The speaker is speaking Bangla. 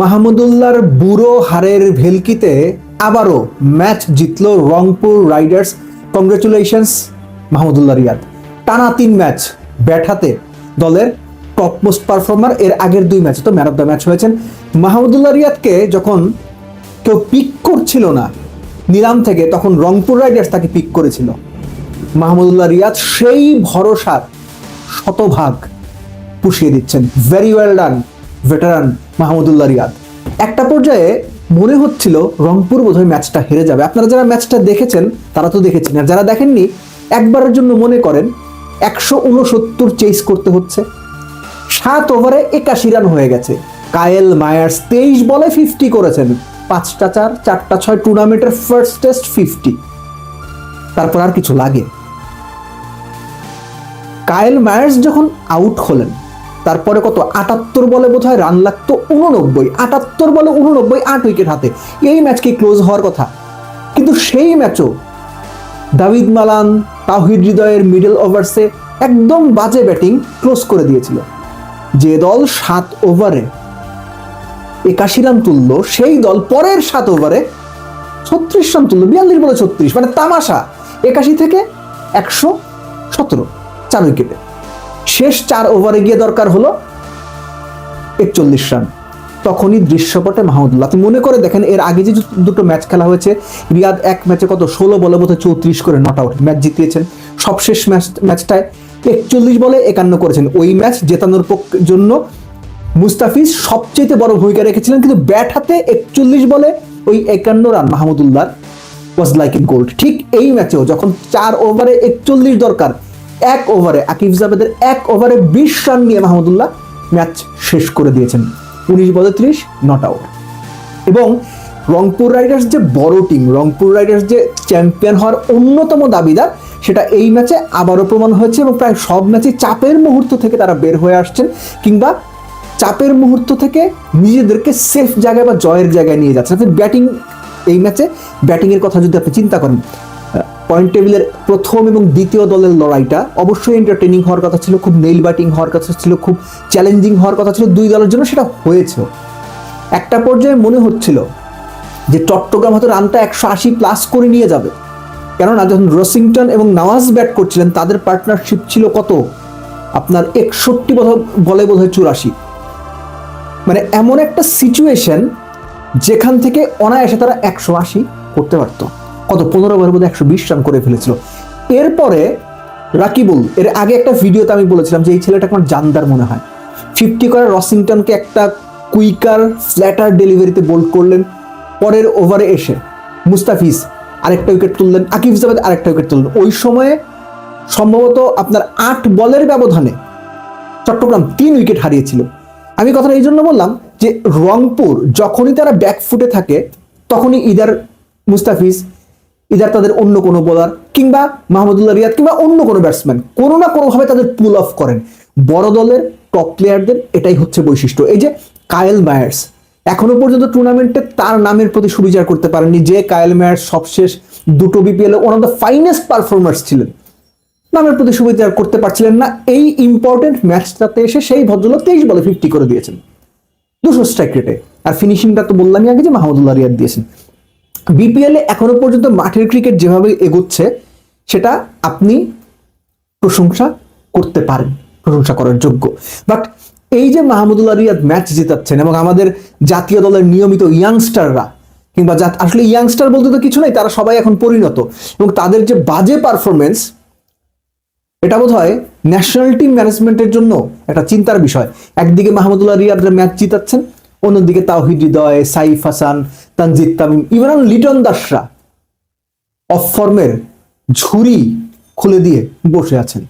মাহমুদুল্লাহর বুড়ো হারের ভেলকিতে আবারও ম্যাচ জিতল রংপুর রাইডার্স। কংগ্রেচুলেশনস মাহমুদুল্লাহ রিয়াদ। টানা তিন ম্যাচ ব্যাট হাতে দলের টপ মোস্ট পারফর্মার এর আগের দুই ম্যাচে তো ম্যান অফ দ্য ম্যাচ হয়েছেন। মাহমুদুল্লাহ রিয়াদকে যখন কেউ পিক করছিল না, নিলাম থেকে তখন রংপুর রাইডার্স তাকে পিক করেছিল। মাহমুদুল্লাহ রিয়াদ সেই ভরসার শতভাগ পুষিয়ে দিচ্ছেন। Very well done veteran Mahmudullah Riyad. একটা পর্যায়ে মনে হচ্ছিল রংপুর বোধহয় ম্যাচটা হেরে যাবে। আপনারা যারা ম্যাচটা দেখেছেন, তারা তো দেখেছেন। আর যারা দেখেননি, একবারের জন্য মনে করেন একশো উনসত্তর চেস করতে হচ্ছে। সাত ওভারে একাশি রান হয়ে গেছে। কায়েল মায়ার্স তেইশ বলে ফিফটি করেছেন। পাঁচটা চার, চারটা ছয় টুর্নামেন্টের ফার্স্ট টেস্ট ফিফটি তারপর আর কিছু লাগে। কায়েল মায়ার্স যখন আউট হলেন তারপরে কত? আটাত্তর বলে বোধ হয় রান লাগতো উননব্বই আটাত্তর বলে উননব্বই আট উইকেট হাতে। এই ম্যাচকে ক্লোজ হওয়ার কথা? কিন্তু সেই ম্যাচও দাভিদ মালান তাহিদ হৃদয়ের মিডল ওভার্সে একদম বাজে ব্যাটিং ক্লোজ করে দিয়েছিল। যে দল সাত ওভারে একাশি রান তুললো, সেই দল পরের সাত ওভারে ছত্রিশ রান তুললো। বিয়াল্লিশ বলে ছত্রিশ মানে তামাশা। একাশি থেকে একশো সতেরো, চার উইকেটে। শেষ চার ওভারে গিয়ে দরকার হলো একচল্লিশ রান। তখনই দৃশ্যপটে মাহমুদুল্লাহ। আপনি মনে করে দেখেন, এর আগে যে দুটো ম্যাচ খেলা হয়েছে, রিয়াদ এক ম্যাচে কত ষোলো বলে বোধহয় চৌত্রিশ করে নট আউট ম্যাচ জিতিয়েছেন। সবশেষ ম্যাচ, ম্যাচটায় একচল্লিশ বলে একান্ন করেছেন। ওই ম্যাচ জেতানোর জন্য মুস্তাফিজ সবচেয়ে বড় ভূমিকা রেখেছিলেন, কিন্তু ব্যাট হাতে একচল্লিশ বলে ওই একান্ন run Mahmudullah was like in gold. ঠিক এই ম্যাচেও যখন চার ওভারে একচল্লিশ দরকার এক ওভারে আকিব জাবেদের এক ওভারে বিশ রান নিয়ে মাহমুদুল্লাহ ম্যাচ শেষ করে দিয়েছেন। উনিশ বলে ত্রিশ, নট আউট। এবং রংপুর রাইডার্স যে বড় টিম, রংপুর রাইডার্স যে চ্যাম্পিয়ন হওয়ার অন্যতম দাবিদার, সেটা এই ম্যাচে আবারও প্রমাণ হয়েছে এবং প্রায় সব ম্যাচে চাপের মুহূর্ত থেকে তারা বের হয়ে আসছেন কিংবা চাপের মুহূর্ত থেকে নিজেদেরকে সেফ জায়গায় বা জয়ের জায়গায় নিয়ে আপনি ব্যাটিং এই ম্যাচে ব্যাটিংয়ের কথা যদি আপনি চিন্তা করেন পয়েন্ট টেবিলের প্রথম এবং দ্বিতীয় দলের লড়াইটা। অবশ্যই এন্টারটেনিং হওয়ার কথা ছিল, খুব নেইল ব্যাটিং হওয়ার কথা ছিল, খুব চ্যালেঞ্জিং হওয়ার কথা ছিল দুই দলের জন্য, সেটা হয়েছেও। একটা পর্যায়ে মনে হচ্ছিল যে চট্টগ্রাম হয়তো রানটা একশো আশি প্লাস করে নিয়ে যাবে। কেননা যখন রসিংটন এবং নওয়াজ ব্যাট করছিলেন, তাদের পার্টনারশিপ ছিল কত? আপনার একষট্টি বলে বোধ হয় চুরাশি। মানে এমন একটা সিচুয়েশন যেখান থেকে অনায়াসে তারা একশো আশি করতে পারতো। কত পনেরো ওভারের মধ্যে একশো বিশ রান করে ফেলেছিল। এরপরে রাকিবুল, এর আগে একটা ভিডিওতে আমি বলেছিলাম যে এই ছেলেটা আমার জানদার মনে হয়। ফিফটি করে রসিংটনকে একটা কুইকার ফ্ল্যাটার ডেলিভারিতে বোল্ড করলেন, পরের ওভারে এসে মুস্তাফিজ আরেকটা উইকেট তুললেন, আকিব জাবেদ আরেকটা উইকেট তুললেন। ওই সময়ে সম্ভবত আপনার আট বলের ব্যবধানে চট্টগ্রাম তিন উইকেট হারিয়েছিল। আমি কথাটা এই জন্য বললাম যে রংপুর যখনই তারা ব্যাকফুটে থাকে, তখনই ইদার মুস্তাফিজ ইদার তাদের অন্য কোনো বোলার কিংবা মাহমুদুল্লাহ রিয়াদ কিংবা অন্য কোনো ব্যাটসম্যান কোনো না কোনোভাবে তাদের পুল অফ করেন। বড় দলের টপ প্লেয়ারদের এটাই হচ্ছে বৈশিষ্ট্য। এই যে কায়েল মায়ার্স, এখনও পর্যন্ত টুর্নামেন্টে তার নামের প্রতি সুবিচার করতে পারেননি। যে কায়েল মায়ার্স সবশেষ দুটো BPL one of the finest performers ছিলেন, নামের প্রতি সুবিচার করতে পারছিলেন না। এই ইম্পর্টেন্ট ম্যাচটাতে এসে সেই ভদ্রলোক তেইশ বলে ফিফটি করে দিয়েছেন। দুশো স্ট্রাইক রেটে আর ফিনিশিংটা তো বললামই আগে যে মাহমুদুল্লাহ রিয়াদ দিয়েছেন। বিপিএল এখনও পর্যন্ত মাঠের ক্রিকেট যেভাবে এগোচ্ছে, সেটা আপনি প্রশংসা করতে পারেন, প্রশংসা করার যোগ্য। বাট এই যে মাহমুদুল্লাহ রিয়াদ ম্যাচ জেতাচ্ছেন এবং আমাদের জাতীয় দলের নিয়মিত ইয়াংস্টাররা কিংবা আসলে ইয়াংস্টার বলতে তো কিছু নেই, তারা সবাই এখন পরিণত, এবং তাদের যে বাজে পারফরমেন্স এটা বোধ হয় ন্যাশনাল টিম ম্যানেজমেন্টের জন্য একটা চিন্তার বিষয়। একদিকে মাহমুদুল্লাহ রিয়াদরা ম্যাচ জিতাচ্ছেন, অন্যদিকে তাওহিদ হৃদয়, সাইফ হাসান তানজিদ তামিম ইমরান লিটন দাসরা অফ ফর্মের ঝুড়ি খুলে দিয়ে বসে আছেন।